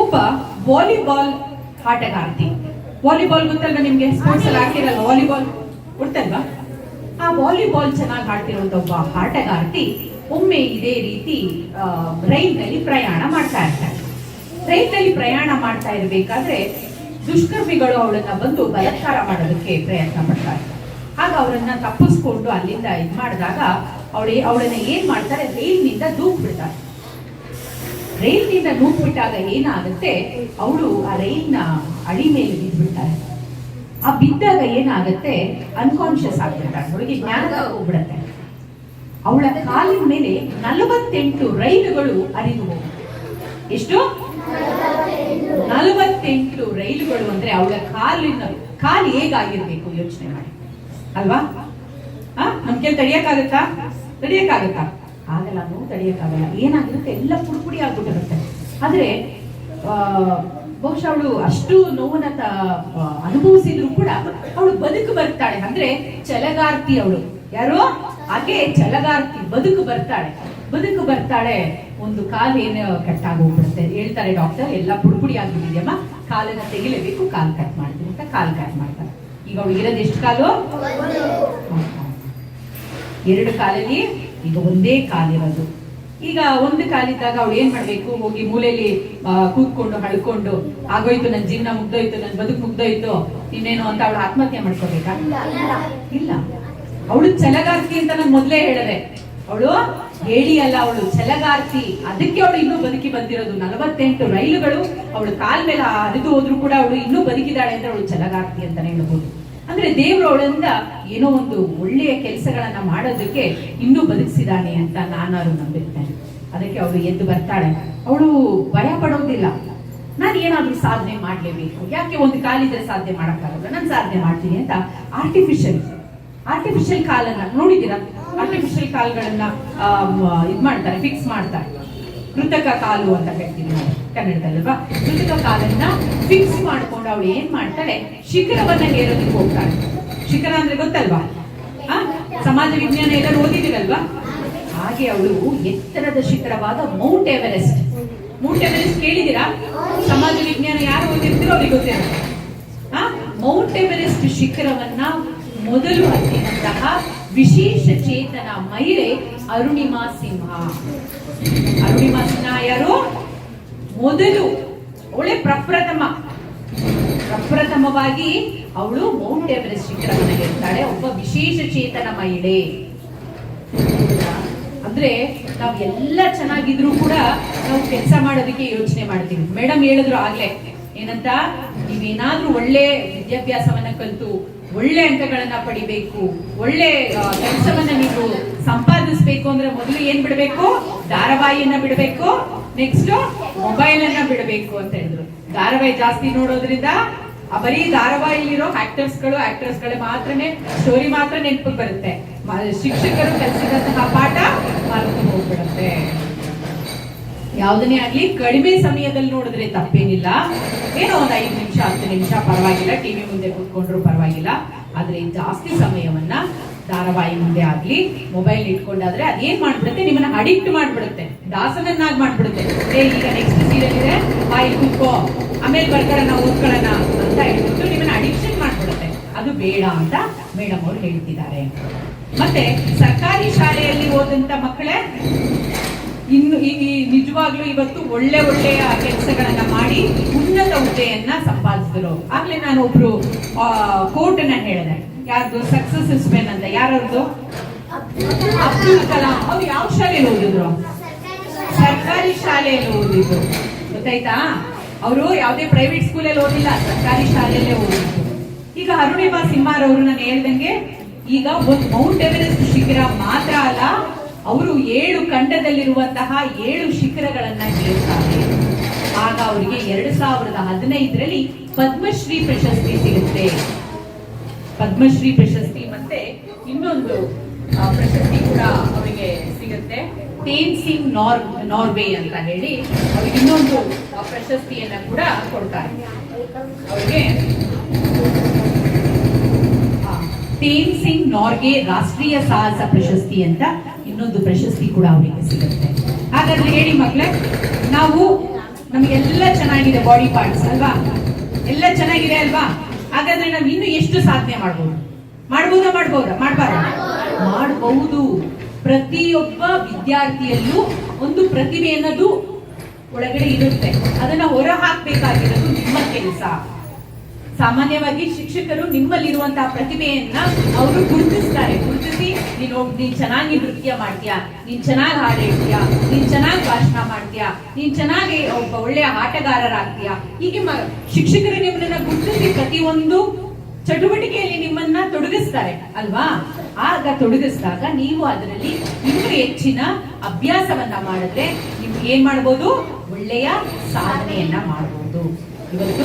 ಒಬ್ಬ ವಾಲಿಬಾಲ್ ಆಟಗಾರ್ತಿ. ವಾಲಿಬಾಲ್ ಗೊತ್ತಲ್ವಾ ನಿಮ್ಗೆ? ಸ್ಪೋರ್ಟ್ಸ್ ಅಲ್ಲಿ ಹಾಕಿರಲ್ಲ ವಾಲಿಬಾಲ್? ಗೊತ್ತಲ್ವಾ? ಆ ವಾಲಿಬಾಲ್ ಚೆನ್ನಾಗಿ ಆಡ್ತಿರುವಂತ ಒಬ್ಬ ಆಟಗಾರ್ತಿ ಒಮ್ಮೆ ಇದೇ ರೀತಿ ರೈಲ್ನಲ್ಲಿ ಪ್ರಯಾಣ ಮಾಡ್ತಾ ಇರ್ತಾರೆ ರೈಲ್ನಲ್ಲಿ ಪ್ರಯಾಣ ಮಾಡ್ತಾ ಇರ್ಬೇಕಾದ್ರೆ ದುಷ್ಕರ್ಮಿಗಳು ಅವಳನ್ನ ಬಂದು ಬಲತ್ಕಾರ ಮಾಡೋದಕ್ಕೆ ಪ್ರಯತ್ನ ಪಡ್ತಾರೆ ಆಗ ಅವರನ್ನ ತಪ್ಪಿಸ್ಕೊಂಡು ಅಲ್ಲಿಂದ ಇದ್ ಮಾಡಿದಾಗ ಅವಳೇ, ಅವಳನ್ನ ಏನ್ ಮಾಡ್ತಾರೆ? ರೈಲ್ನಿಂದ ದೂಕ್ ಬಿಡ್ತಾರೆ ರೈಲ್ನಿಂದ ನೂಕ್ಬಿಟ್ಟಾಗ ಏನಾಗುತ್ತೆ, ಅವಳು ಆ ರೈಲ್ನ ಅಡಿ ಮೇಲೆ ಬಿದ್ದ್ಬಿಡ್ತಾರೆ ಆ ಬಿದ್ದಾಗ ಏನಾಗುತ್ತೆ ಅನ್ಕಾನ್ಶಿಯಸ್ ಆಗ್ಬಿಡ್ತಾಳೆ ಅವಳಿಗೆ ಜ್ಞಾನ ಹೋಗ್ಬಿಡತ್ತೆ. ಅವಳ ಕಾಲಿನ ಮೇಲೆ ನಲವತ್ತೆಂಟು ರೈಲುಗಳು ಅರಿದು ಹೋಗುತ್ತೆ. ಎಷ್ಟು? ನಲವತ್ತೆಂಟು ರೈಲುಗಳು ಅಂದ್ರೆ ಅವಳ ಕಾಲಿನ, ಕಾಲು ಹೇಗಾಗಿರ್ಬೇಕು ಯೋಚನೆ ಮಾಡಿ. ಅಲ್ವಾ? ನಮ್ಗೆ ತಡಿಯಕ್ಕಾಗತ್ತಾ? ತಡಿಯಕ್ಕಾಗತ್ತಾ? ಆಗಲ್ಲ ನೋವು ತಡಿಯಕ್ಕಾಗಲ್ಲ. ಏನಾಗಿರುತ್ತೆ? ಎಲ್ಲ ಪುಡಿ ಪುಡಿ ಆಗ್ಬಿಟ್ಟಿರುತ್ತೆ. ಆದರೆ ಆ, ಬಹುಶಃ ಅವಳು ಅಷ್ಟು ನೋವನ್ನ ಅನುಭವಿಸಿದ್ರು ಕೂಡ ಅವಳು ಬದುಕು ಬರ್ತಾಳೆ. ಅಂದ್ರೆ ಚಲಗಾರ್ತಿ ಅವಳು. ಯಾರು? ಹಾಗೆ ಚಲಗಾರ್ತಿ ಬದುಕು ಬರ್ತಾಳೆ. ಬದುಕು ಬರ್ತಾಳೆ. ಒಂದು ಕಾಲು ಏನು ಕಟ್ ಹೋಗ್ಬಿಡುತ್ತೆ ಹೇಳ್ತಾರೆ ಡಾಕ್ಟರ್ ಎಲ್ಲ ಪುಡಿ ಆಗಿದೆಯಮ್ಮ ಆಗ್ಬಿಟ್ಟಿದೆಯಮ್ಮ. ಕಾಲನ್ನ ತೆಗಿಲೇಬೇಕು ಕಾಲು ಕಟ್ ಮಾಡಿದ್ರು ಅಂತ ಕಾಲು ಕಟ್ ಮಾಡ್ತಾರೆ. ಈಗ ಅವಳು ಇರೋದು ಎಷ್ಟು ಕಾಲು? ಎರಡು ಕಾಲಲ್ಲಿ ಈಗ ಒಂದೇ ಕಾಲಿರೋದು. ಈಗ ಒಂದು ಕಾಲಿದ್ದಾಗ ಅವಳು ಏನ್ ಮಾಡ್ಬೇಕು? ಹೋಗಿ ಮೂಲೆಯಲ್ಲಿ ಕೂತ್ಕೊಂಡು ಹಳ್ಕೊಂಡು ಆಗೋಯ್ತು ನನ್ನ ಜೀವನ ಮುಗ್ದೋಯ್ತು ನನ್ನ ಬದುಕು ಮುಗ್ದೋಯ್ತು ಇನ್ನೇನು ಅಂತ ಅವಳು ಆತ್ಮಹತ್ಯೆ ಮಾಡ್ಕೋಬೇಕಾ? ಇಲ್ಲ ಅವಳು ಚಲಗಾರ್ತಿ ಅಂತ ನಾನು ಮೊದ್ಲೇ ಹೇಳಿದೆ. ಅವಳು ಹೇಳಿ ಅಲ್ಲ ಅವಳು ಚಲಗಾರ್ತಿ ಅದಕ್ಕೆ ಅವಳು ಇನ್ನೂ ಬದುಕಿ ಬಂದಿರೋದು. ನಲವತ್ತೆಂಟು ರೈಲುಗಳು ಅವಳು ಕಾಲ್ ಮೇಲೆ ಹರಿದು ಹೋದ್ರು ಕೂಡ ಅವಳು ಇನ್ನೂ ಬದುಕಿದಾಳೆ ಅಂದ್ರೆ ಅವಳು ಚಲಗಾರ್ತಿ ಅಂತಾನೆ ಹೇಳ್ಬೋದು. ಅಂದ್ರೆ ದೇವರು ಅವಳಿಂದ ಏನೋ ಒಂದು ಒಳ್ಳೆಯ ಕೆಲಸಗಳನ್ನ ಮಾಡೋದಕ್ಕೆ ಇನ್ನೂ ಬದುಕಿಸಿದಾನೆ ಅಂತ ನಾನು ನಂಬಿರ್ತೇನೆ ಅದಕ್ಕೆ ಅವಳು ಎದ್ದು ಬರ್ತಾಳೆ. ಅವಳು ಭಯ ಪಡೋದಿಲ್ಲ. ನಾನು ಏನಾದ್ರೂ ಸಾಧನೆ ಮಾಡ್ಲೇಬೇಕು. ಯಾಕೆ ಒಂದು ಕಾಲಿದ್ರೆ ಸಾಧನೆ ಮಾಡೋಕ್ಕಾಗಲ್ಲ? ನಾನು ಸಾಧನೆ ಮಾಡ್ತೀನಿ ಅಂತ ಆರ್ಟಿಫಿಷಿಯಲ್ ಆರ್ಟಿಫಿಷಿಯಲ್ ಕಾಲನ್ನ ನೋಡಿದ್ದೀರಾ? ಆರ್ಟಿಫಿಷಿಯಲ್ ಕಾಲ್ಗಳನ್ನ ಇದು ಮಾಡ್ತಾರೆ ಫಿಕ್ಸ್ ಮಾಡ್ತಾರೆ. ಕೃತಕ ಕಾಲು ಅಂತ ಹೇಳ್ತೀವಿ ನಾವು. ಕನ್ನಡದಲ್ವಾ ಕೃತಕ ಕಾಲನ್ನ ಫಿಕ್ಸ್ ಮಾಡ್ಕೊಂಡು ಅವಳು ಏನ್ ಮಾಡ್ತಾಳೆ? ಶಿಖರವನ್ನ ಏರೋದಕ್ಕೆ ಹೋಗ್ತಾಳೆ. ಶಿಖರ ಅಂದ್ರೆ ಗೊತ್ತಲ್ವಾ? ಆ? ಸಮಾಜ ವಿಜ್ಞಾನ ಎಲ್ಲ ಓದಿದಿರಲ್ವಾ ಹಾಗೆ ಅವಳು ಎತ್ತರದ ಶಿಖರವಾದ ಮೌಂಟ್ ಎವರೆಸ್ಟ್. ಮೌಂಟ್ ಎವರೆಸ್ಟ್ ಕೇಳಿದಿರಾ ಸಮಾಜ ವಿಜ್ಞಾನ ಯಾರು ಓದಿರ್ತೀರೋ ಅವ್ರಿಗೆ ಗೊತ್ತಿರುತ್ತೆ ಆ, ಮೌಂಟ್ ಎವರೆಸ್ಟ್ ಶಿಖರವನ್ನ ಮೊದಲು ಹತ್ತಿದಂತಹ ವಿಶೇಷ ಚೇತನ ಮಹಿಳೆ ಅರುಣಿಮಾ ಸಿಂಹ. ಅರುಣಿಮಾ ಸಿನ್ಹಾ ಯಾರು? ಮೊದಲು ಅವಳೆ ಪ್ರಪ್ರಥಮ. ಪ್ರಪ್ರಥಮವಾಗಿ ಅವಳು ಮೌಂಟ್ ಎವರೆಸ್ಟ್ ಶಿಖರವನ್ನು ಹೇಳ್ತಾಳೆ ಒಬ್ಬ ವಿಶೇಷ ಚೇತನ ಮಹಿಳೆ. ಅಂದ್ರೆ ನಾವ್ ಎಲ್ಲ ಚೆನ್ನಾಗಿದ್ರು ಕೂಡ ನಾವು ಕೆಲಸ ಮಾಡೋದಕ್ಕೆ ಯೋಚನೆ ಮಾಡ್ತೀವಿ. ಮೇಡಮ್ ಹೇಳಿದ್ರು ಆಗ್ಲೇ, ಏನಂತ, ನೀವೇನಾದ್ರೂ ಒಳ್ಳೆ ವಿದ್ಯಾಭ್ಯಾಸವನ್ನ ಕಲಿತು, ಒಳ್ಳೆ ಅಂಕಗಳನ್ನ ಪಡಿಬೇಕು, ಒಳ್ಳೆ ಕೆಲಸವನ್ನ ನೀವು ಸಂಪಾದಿಸ್ಬೇಕು ಅಂದ್ರೆ ಮೊದಲು ಏನ್ ಬಿಡ್ಬೇಕು? ಧಾರಾವಾಹಿಯನ್ನ ಬಿಡಬೇಕು? ನೆಕ್ಸ್ಟ್ ಮೊಬೈಲ್ ಅನ್ನ ಬಿಡಬೇಕು ಅಂತ ಹೇಳಿದ್ರು. ಧಾರಾವಾಹಿ ಜಾಸ್ತಿ ನೋಡೋದ್ರಿಂದ ಬರೀ ಧಾರಾವಾಹಿಲಿರೋ ಆಕ್ಟರ್ಸ್ಗಳು ಆಕ್ಟರ್ಸ್ ಗಳೇ ಮಾತ್ರನೇ ಸ್ಟೋರಿ ಮಾತ್ರ ನೆನಪು ಬರುತ್ತೆ. ಶಿಕ್ಷಕರು ಕಲಿಸಿದಂತಹ ಪಾಠ ಮರೆತು ಹೋಗ್ಬಿಡುತ್ತೆ. ಯಾವ್ದನ್ನೇ ಆಗ್ಲಿ, ಕಡಿಮೆ ಸಮಯದಲ್ಲಿ ನೋಡಿದ್ರೆ ತಪ್ಪೇನಿಲ್ಲ. ಏನೋ ಒಂದ್ ಐದು ನಿಮಿಷ, ಹತ್ತು ನಿಮಿಷ ಪರವಾಗಿಲ್ಲ. ಟಿವಿ ಮುಂದೆ ಕೂತ್ಕೊಂಡ್ರು ಪರವಾಗಿಲ್ಲ. ಆದ್ರೆ ಜಾಸ್ತಿ ಸಮಯವನ್ನ ಧಾರಾವಾಹಿ ಮುಂದೆ ಆಗ್ಲಿ ಮೊಬೈಲ್ ಇಟ್ಕೊಂಡಾದ್ರೆ ಅದೇನ್ ಮಾಡ್ಬಿಡುತ್ತೆ? ನಿಮ್ಮನ್ನ ಅಡಿಕ್ಟ್ ಮಾಡ್ಬಿಡುತ್ತೆ. ದಾಸನನ್ನಾಗಿ ಮಾಡ್ಬಿಡುತ್ತೆ. ಏ, ಈಗ ನೆಕ್ಸ್ಟ್ ಸೀರಿಯಲ್ ಇದೆ ಬಾಯಿ ಕುತ್ಕೋ ಆಮೇಲೆ ಬರ್ಕೊಳ್ಳೋಣ ಓದ್ಕೊಳ್ಳೋಣ ಅಂತ ಹೇಳ್ಬಿಟ್ಟು ನಿಮ್ಮನ್ನ ಅಡಿಕ್ಷನ್ ಮಾಡ್ಬಿಡುತ್ತೆ. ಅದು ಬೇಡ ಅಂತ ಮೇಡಮ್ ಅವ್ರು ಹೇಳ್ತಿದ್ದಾರೆ. ಮತ್ತೆ ಸರ್ಕಾರಿ ಶಾಲೆಯಲ್ಲಿ ಓದಂತ ಮಕ್ಕಳೇ, ಇನ್ನು ಈ ನಿಜವಾಗ್ಲೂ ಇವತ್ತು ಒಳ್ಳೆ ಒಳ್ಳೆಯ ಕೆಲಸಗಳನ್ನ ಮಾಡಿ ಉನ್ನತ ಹುದ್ದೆಯನ್ನ ಸಂಪಾದಿಸಿದ್ರು. ಆಗ್ಲೇ ನಾನು ಒಬ್ರು ಕೋರ್ಟ್ ಅನ್ನ ಹೇಳಿದೆ. ಯಾರ್ದು? ಸಕ್ಸಸ್ ಇಸ್ ಮೆನ್ ಅಂತ. ಯಾರದ್ದು? ಅಬ್ದುಲ್ ಕಲಾಂ. ಅವ್ರು ಯಾವ ಶಾಲೆಯಲ್ಲಿ ಓದಿದ್ರು? ಸರ್ಕಾರಿ ಶಾಲೆಯಲ್ಲಿ ಓದಿದ್ರು. ಗೊತ್ತಾಯ್ತಾ? ಅವರು ಯಾವುದೇ ಪ್ರೈವೇಟ್ ಸ್ಕೂಲಲ್ಲಿ ಓದಿಲ್ಲ, ಸರ್ಕಾರಿ ಶಾಲೆಯಲ್ಲೇ ಓದಿದ್ರು. ಈಗ ಅರುಣಿಮಾ ಸಿಂಹಾರ್ ಅವರು ನಾನು ಹೇಳ್ದಂಗೆ, ಈಗ ಒಂದು ಮೌಂಟ್ ಎವರೆಸ್ಟ್ ಶಿಖರ ಮಾತ್ರ ಅಲ್ಲ, ಅವರು ಏಳು ಖಂಡದಲ್ಲಿರುವಂತಹ ಏಳು ಶಿಖರಗಳನ್ನ ಗೆಲ್ತಾರೆ ಆಗ ಅವರಿಗೆ ಎರಡು ಸಾವಿರದ ಹದಿನೈದರಲ್ಲಿ ಪದ್ಮಶ್ರೀ ಪ್ರಶಸ್ತಿ ಸಿಗುತ್ತೆ. ಪದ್ಮಶ್ರೀ ಪ್ರಶಸ್ತಿ ಮತ್ತೆ ಇನ್ನೊಂದು ಪ್ರಶಸ್ತಿ ಕೂಡ ಅವರಿಗೆ ಸಿಗುತ್ತೆ. ತೇನ್ ಸಿಂಗ್ ನಾರ್, ನಾರ್ವೆ ಅಂತ ಹೇಳಿ ಅವ್ರಿಗೆ ಇನ್ನೊಂದು ಪ್ರಶಸ್ತಿಯನ್ನ ಕೂಡ ಕೊಡ್ತಾರೆ ಅವರಿಗೆ ತೇನ್ ಸಿಂಗ್ ನಾರ್ಗೆ ರಾಷ್ಟ್ರೀಯ ಸಾಹಸ ಪ್ರಶಸ್ತಿ ಅಂತ ಇನ್ನೊಂದು ಪ್ರಶಸ್ತಿ ಕೂಡ ಅವರಿಗೆ ಸಿಗುತ್ತೆ. ಹಾಗಾದ್ರೆ ಹೇಳಿ ಮಕ್ಳೇ, ನಾವು ನಮಗೆಲ್ಲ ಚೆನ್ನಾಗಿದೆ ಬಾಡಿ ಪಾರ್ಟ್ಸ್ ಅಲ್ವಾ? ಎಲ್ಲ ಚೆನ್ನಾಗಿದೆ ಅಲ್ವಾ? ಹಾಗಾದ್ರೆ ನಾವು ಇನ್ನು ಎಷ್ಟು ಸಾಧನೆ ಮಾಡ್ಬೋದು? ಮಾಡ್ಬೋದಾ ಮಾಡ್ಬೋದಾ? ಮಾಡ್ಬಾರ ಮಾಡಬಹುದು ಪ್ರತಿಯೊಬ್ಬ ವಿದ್ಯಾರ್ಥಿಯಲ್ಲೂ ಒಂದು ಪ್ರತಿಭೆ ಅನ್ನೋದು ಒಳಗಡೆ ಇರುತ್ತೆ. ಅದನ್ನ ಹೊರ ಹಾಕ್ಬೇಕಾಗಿರೋದು ನಿಮ್ಮ ಕೆಲಸ. ಸಾಮಾನ್ಯವಾಗಿ ಶಿಕ್ಷಕರು ನಿಮ್ಮಲ್ಲಿರುವಂತಹ ಪ್ರತಿಭೆಯನ್ನ ಅವರು ಗುರುತಿಸ್ತಾರೆ. ಗುರುತಿಸಿ, ನೀನು ನೀನ್ ಚೆನ್ನಾಗಿ ನೃತ್ಯ ಮಾಡ್ತೀಯಾ? ನೀನ್ ಚೆನ್ನಾಗಿ ಹಾಡು ಹೇಳ್ತೀಯಾ? ನೀನ್ ಚೆನ್ನಾಗಿ ಭಾಷಣ ಮಾಡ್ತೀಯಾ? ನೀನ್ ಚೆನ್ನಾಗಿ ಒಬ್ಬ ಒಳ್ಳೆಯ ಆಟಗಾರರಾಗ್ತೀಯಾ? ಹೀಗೆ ಶಿಕ್ಷಕರು ನಿಮ್ಮನ್ನ ಗುರುತಿಸಿ ಪ್ರತಿಯೊಂದು ಚಟುವಟಿಕೆಯಲ್ಲಿ ನಿಮ್ಮನ್ನ ತೊಡಗಿಸ್ತಾರೆ, ಅಲ್ವಾ? ಆಗ ತೊಡಗಿಸಿದಾಗ ನೀವು ಅದರಲ್ಲಿ ಇನ್ನೂ ಹೆಚ್ಚಿನ ಅಭ್ಯಾಸವನ್ನ ಮಾಡಿದ್ರೆ ನೀವು ಏನ್ ಮಾಡ್ಬೋದು? ಒಳ್ಳೆಯ ಸಾಧನೆಯನ್ನ ಮಾಡಬಹುದು ಇವತ್ತು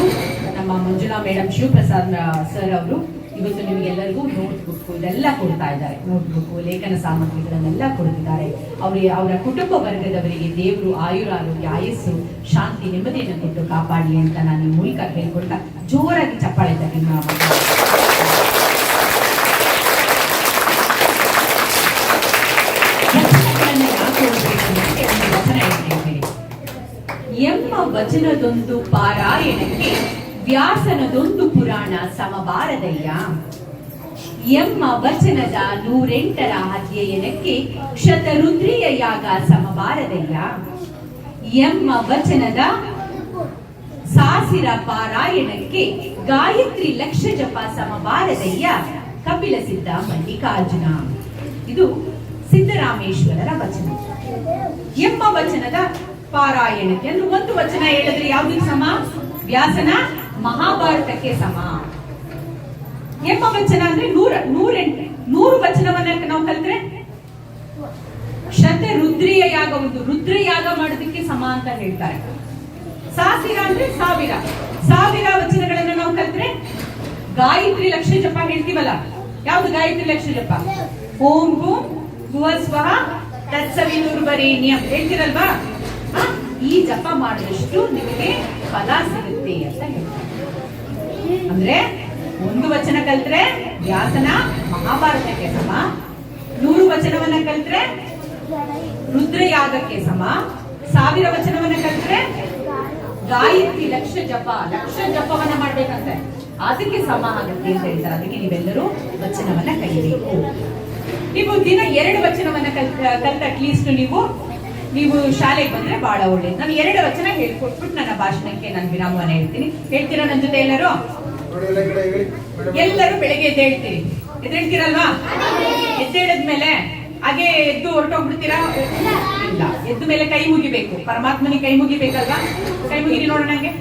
ನಮ್ಮ ಮಂಜುನಾ ಮೇಡಮ್ ಶಿವಪ್ರಸಾದ್ ಸರ್ ಅವರು ಇವತ್ತು ನಿಮಗೆಲ್ಲರಿಗೂ ನೋಟ್ ಬುಕ್ ಇದೆಲ್ಲ ಕೊಡ್ತಾ ಇದ್ದಾರೆ. ನೋಟ್ ಬುಕ್ ಲೇಖನ ಸಾಮಗ್ರಿಗಳನ್ನೆಲ್ಲ ಕೊಡ್ತಿದ್ದಾರೆ. ಅವರಿಗೆ ಅವರ ಕುಟುಂಬ ವರ್ಗದವರಿಗೆ ದೇವರು, ಆಯುರ, ಆರೋಗ್ಯ, ಆಯಸ್ಸು, ಶಾಂತಿ, ನೆಮ್ಮದಿಯನ್ನು ಕೊಟ್ಟು ಕಾಪಾಡಲಿ ಅಂತ ನಾನು ಮೂಲಕ ಹೇಳ್ಕೊಳ್ತಾ ಜೋರಾಗಿ ಚಪ್ಪಾಳೆ ತಗೊಂಡು ಎಂಬ ವಚನದೊಂದು ಪಾರಾಯಣಕ್ಕೆ ವ್ಯಾಸನದೊಂದು ಪುರಾಣ ಸಮಬಾರದಯ್ಯ. ಎಮ್ಮ ವಚನದ ನೂರೆಂಟರ ಅಧ್ಯಯನಕ್ಕೆ ಕ್ಷತರುದ್ರಿಯ ಯಾಗ ಸಮಬಾರದಯ್ಯ. ಎಮ್ಮ ವಚನದ ಸಾಸಿರ ಪಾರಾಯಣಕ್ಕೆ ಗಾಯತ್ರಿ ಲಕ್ಷ ಜಪ ಸಮಬಾರದಯ್ಯ, ಕಪಿಲ ಸಿದ್ಧ ಮಲ್ಲಿಕಾರ್ಜುನ. ಇದು ಸಿದ್ದರಾಮೇಶ್ವರರ ವಚನ. ಎಮ್ಮ ವಚನದ ಪಾರಾಯಣಕ್ಕೆ ಅಂದ್ರೆ ಒಂದು ವಚನ ಹೇಳಿದ್ರೆ ಯಾವ್ದು ಸಮ ವ್ಯಾಸನ ಮಹಾಭಾರತಕ್ಕೆ ಸಮ. ಎಂಬ ವಚನ ಅಂದ್ರೆ ನೂರ ನೂರೆಂಟು ನೂರು ವಚನವನ್ನ ನಾವು ಕಲಿತ್ರೆ? ಶತ ರುದ್ರಿಯ ಯಾಗ ಒಂದು ರುದ್ರ ಯಾಗ ಮಾಡೋದಕ್ಕೆ ಸಮ ಅಂತ ಹೇಳ್ತಾರೆ. ಸಾವಿರ ಅಂದ್ರೆ ಸಾವಿರ. ಸಾವಿರ ವಚನಗಳನ್ನ ನಾವು ಕಲಿತ್ರೆ? ಗಾಯತ್ರಿ ಲಕ್ಷ ಜಪ ಹೇಳ್ತೀವಲ್ಲ? ಯಾವ್ದು ಗಾಯತ್ರಿ ಲಕ್ಷ ಜಪ ಓಂ ಭೂಂ ಭುವ ಸ್ವಹ ತತ್ಸವಿನುರ್ವರೇಣ್ಯಂ ಹೇಳ್ತಿರಲ್ವಾ? ಆ, ಈ ಜಪ ಮಾಡಿದಷ್ಟು ನಿಮಗೆ ಫಲ ಸಿಗುತ್ತೆ ಅಂತ ಹೇಳ್ತಾರೆ. ಅಂದ್ರೆ ಒಂದು ವಚನ ಕಲ್ತ್ರೆ ವ್ಯಾಸನ ಮಹಾಭಾರತಕ್ಕೆ ಸಮ. ನೂರು ವಚನವನ್ನ ಕಲ್ತ್ರೆ ರುದ್ರಯಾಗಕ್ಕೆ ಸಮ. ಸಾವಿರ ವಚನವನ್ನ ಕಲ್ತ್ರೆ ಗಾಯತ್ರಿ ಲಕ್ಷ ಜಪ. ಲಕ್ಷ ಜಪವನ್ನ ಮಾಡ್ಬೇಕಂತೆ. ಅದಕ್ಕೆ ಸಮ ಆಗುತ್ತೆ ಅಂತ ಹೇಳ್ತಾರೆ. ಅದಕ್ಕೆ ನೀವೆಲ್ಲರೂ ವಚನವನ್ನ ಕಲಿಬೇಕು. ನೀವು ದಿನ ಎರಡು ವಚನವನ್ನ ಕಲ್ ಕಲ್ತ ಅಟ್ಲೀಸ್ಟ್ ನೀವು ನೀವು ಶಾಲೆಗೆ ಬಂದ್ರೆ ಬಹಳ ಒಳ್ಳೇದು. ನಾನು ಎರಡು ವಚನ ಹೇಳ್ಕೊಟ್ಬಿಟ್ಟು ನನ್ನ ಭಾಷಣಕ್ಕೆ ನಾನು ವಿರಾಮವನ್ನ ಹೇಳ್ತೀನಿ. ಹೇಳ್ತೀರಾ ನನ್ನ ಜೊತೆ ಎಲ್ಲರೂ? ಎಲ್ಲರೂ ಬೆಳಗ್ಗೆ ಎದ್ದೇಳ್ತೀರಿ ಎದ್ದೇಳ್ತೀರಲ್ವಾ ಎದ್ದೇಳದ್ಮೇಲೆ ಹಾಗೆ ಎದ್ದು ಹೊರಟೋಗ್ಬಿಡ್ತೀರಾ? ಇಲ್ಲ. ಎದ್ದ ಮೇಲೆ ಕೈ ಮುಗಿಬೇಕು. ಪರಮಾತ್ಮನಿಗೆ ಕೈ ಮುಗಿಬೇಕಲ್ವಾ? ಕೈ ಮುಗಿರಿ ನೋಡೋಣ ಹಂಗೆ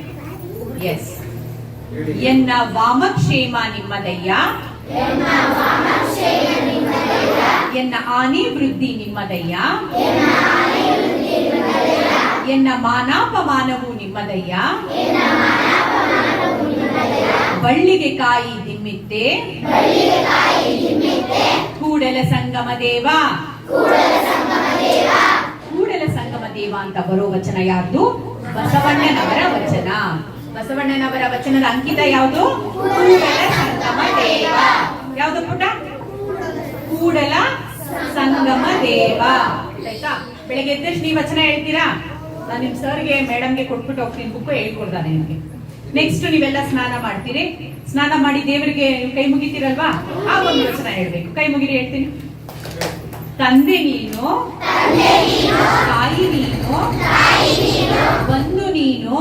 ಎಸ್ ಎನ್ನ ವಾಮಕ್ಷೇಮ ನಿಮ್ಮದಯ್ಯ. ಎನ್ನ ಆನೆ ವೃದ್ಧಿ ನಿಮ್ಮದಯ್ಯ. ಎನ್ನ ಮಾನಾಪಮಾನವು ನಿಮ್ಮದಯ್ಯ? ಬಳ್ಳಿಗೆ ಕಾಯಿ ದಿಮ್ಮಿತ್ತೆ ಕೂಡಲ ಸಂಗಮ ದೇವ? ಕೂಡಲ ಸಂಗಮ ದೇವ? ಅಂತ ಬರೋ ವಚನ ಯಾವುದು ಬಸವಣ್ಣನವರ ವಚನ. ಬಸವಣ್ಣನವರ ವಚನದ ಅಂಕಿತ ಯಾವುದು? ಕೂಡಲ ಸಂಗಮ ದೇವ. ಯಾವುದು ಪುಟ? ಕೂಡಲ ಸಂಗಮ ದೇವ. ಆಯ್ತಾ? ಬೆಳಗ್ಗೆ ಎದ್ದ ನೀವು ವಚನ ಹೇಳ್ತೀರಾ? ನಾನು ನಿಮ್ ಸರ್ಗೆ ಮೇಡಮ್ಗೆ ಕೊಟ್ಬಿಟ್ಟು ಹೋಗ್ತೀನಿ ಬುಕ್ ಹೇಳ್ಕೊಡ್ತಾನೆ ನಿಮ್ಗೆ. ನೆಕ್ಸ್ಟ್ ನೀವೆಲ್ಲ ಸ್ನಾನ ಮಾಡ್ತೀರಿ. ಸ್ನಾನ ಮಾಡಿ ದೇವರಿಗೆ ಕೈ ಮುಗಿತೀರಲ್ವಾ? ಆ ಒಂದು ವಚನ ಹೇಳ್ಬೇಕು. ಕೈ ಮುಗಿರಿ, ಹೇಳ್ತೀನಿ. ತಂದೆ ನೀನು, ತಾಯಿ ನೀನು ಬಂದು ನೀನು,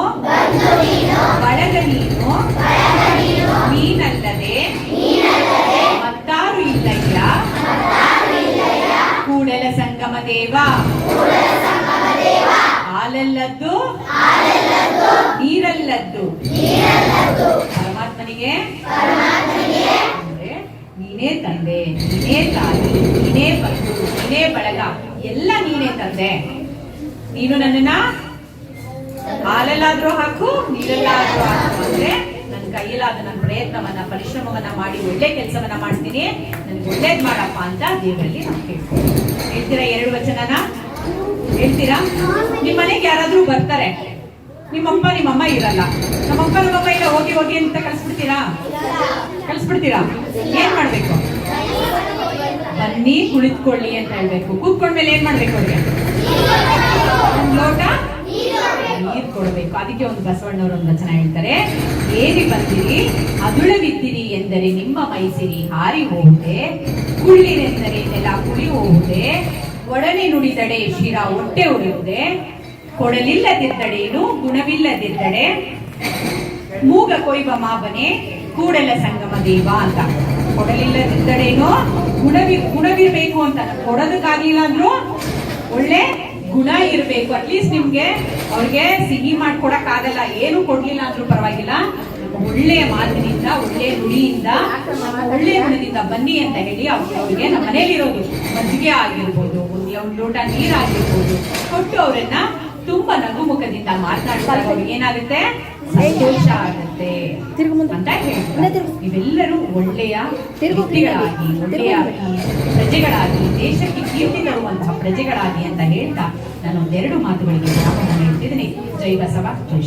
ಬಳಗ ನೀನು, ನೀನಲ್ಲದೆ ಮತ್ತಾರು ಇಲ್ಲಯ್ಯ. ಕೂಡಲ ಸಂಗಮ ದೇವ. ಹಾಲಲ್ಲದ್ದು? ನೀರಲ್ಲದ್ದು? ಪರಮಾತ್ಮನಿಗೆ? ನೀನೇ ತಂದೆ, ನೀನೇ ತಾಯಿ, ನೀನೇ ಬಂಧು ನೀನೇ ಬಳಗ, ಎಲ್ಲ ನೀನೇ ತಂದೆ. ನೀನು ನನ್ನನ್ನ ಹಾಲಲ್ಲಾದ್ರೂ ಹಾಕು, ನೀರಲ್ಲಾದ್ರೂ ಹಾಕು ಅಂದ್ರೆ ನನ್ನ ಕೈಯಲ್ಲಾದ ನನ್ನ ಪ್ರಯತ್ನವನ್ನ, ಪರಿಶ್ರಮವನ್ನ ಮಾಡಿ, ಒಳ್ಳೆ ಕೆಲಸವನ್ನ ಮಾಡ್ತೀನಿ. ನನ್ಗೆ ಒಳ್ಳೇದ್ ಮಾಡಪ್ಪ ಅಂತ ದೇವರಲ್ಲಿ ನಾವು ಕೇಳ್ತೀವಿ. ಹೇಳ್ತೀರಾ ಎರಡು ವಚನನ? ಹೇಳ್ತೀರಾ? ನಿಮ್ಮ ಮನೆಗೆ ಯಾರಾದ್ರೂ ಬರ್ತಾರೆ. ನಿಮ್ಮಪ್ಪ, ನಿಮ್ಮಮ್ಮ ಇರಲ್ಲ. ನಮ್ಮಪ್ಪ, ನಮ್ಮಮ್ಮ ಇಲ್ಲ, ಹೋಗಿ ಹೋಗಿ ಅಂತ ಕಳ್ಸ್ಬಿಡ್ತೀರಾ? ಕಳ್ಸ್ಬಿಡ್ತೀರಾ? ಏನ್ ಮಾಡ್ಬೇಕು? ಬನ್ನಿ, ಕುಳಿತುಕೊಳ್ಳಿ ಅಂತ ಹೇಳ್ಬೇಕು. ಕೂತ್ಕೊಂಡ್ಮೇಲೆ ಏನ್ ಮಾಡ್ಬೇಕು ಅವ್ರಿಗೆ? ಲೋಟ ನೀರ್ ಕೊಡ್ಬೇಕು. ಅದಕ್ಕೆ ಒಂದು ಬಸವಣ್ಣವರು ಒಂದು ವಚನ ಹೇಳ್ತಾರೆ. ಏರಿ ಬಂದಿರಿ ಅದುಳವಿದ್ದೀರಿ ಎಂದರೆ ನಿಮ್ಮ ಮೈಸಿರಿ ಹಾರಿ ಹೋಗುದೆ ಕುಳ್ಳಿರೆಂದರೆ ನೆಲ ಕುಳಿ ಹೋಗುದೆ ಒಡನೆ ನುಡಿದಡೆ ಶಿರ ಹೊಟ್ಟೆ ಉಳಿಯುವುದೇ ಕೊಡಲಿಲ್ಲದಿದ್ದಡೇನು, ಗುಣವಿಲ್ಲದಿದ್ದಡೆ. ಮೂಗ ಕೊಯ್ಬ ಮಾಬನೆ ಕೂಡಲ ಸಂಗಮ ದೇವ ಅಂತ. ಕೊಡಲಿಲ್ಲದಿದ್ದಡೇನು, ಗುಣವಿ, ಗುಣವಿರ್ಬೇಕು ಅಂತ ಕೊಡೋದಕ್ಕಾಗಿಲ್ಲ ಅಂದ್ರು ಒಳ್ಳೆ ಗುಣ ಇರಬೇಕು. ಅಟ್ಲೀಸ್ಟ್ ನಿಮ್ಗೆ ಅವ್ರಿಗೆ ಸಿಹಿ ಮಾಡ್ಕೊಡಕ್ ಆಗಲ್ಲ ಏನು ಕೊಡ್ಲಿಲ್ಲ ಅಂದ್ರೂ ಪರವಾಗಿಲ್ಲ. ಒಳ್ಳೆಯ ಮಾತಿನಿಂದ ಒಳ್ಳೆಯ ನುಡಿಯಿಂದ ಒಳ್ಳೆಯ ಗುಣದಿಂದ ಬನ್ನಿ ಅಂತ ಹೇಳಿ ಅವ್ರಿಗೆ ಅವ್ರಿಗೆ ನಮ್ಮ ಮನೇಲಿರೋದು ಮದ್ವೆ ಆಗಿರ್ಬೋದು. ಒಂದು ಲೋಟ ನೀರಾಗಿರ್ಬೋದು. ಕೊಟ್ಟು ಅವರನ್ನ ತುಂಬಾ ನಗುಮುಖದಿಂದ ಮಾತನಾಡ್ತಾ ಏನಾಗುತ್ತೆ? ಸಂತೋಷ ಆಗುತ್ತೆ ಅಂತ ಹೇಳ್ತಾರೆ. ಇವೆಲ್ಲರೂ ಒಳ್ಳೆಯ ವ್ಯಕ್ತಿಗಳಾಗಿ ಒಳ್ಳೆಯ ಪ್ರಜೆಗಳಾಗಿ ದೇಶಕ್ಕೆ ಕೀರ್ತಿ ತರುವಂತಹ ಪ್ರಜೆಗಳಾಗಿ ಅಂತ ಹೇಳ್ತಾ ನಾನು ಒಂದೆರಡು ಮಾತುಗಳಿಗೆ ಹೇಳ್ತಿದ್ದೀನಿ. ಜೈ ಬಸವ ಜೈ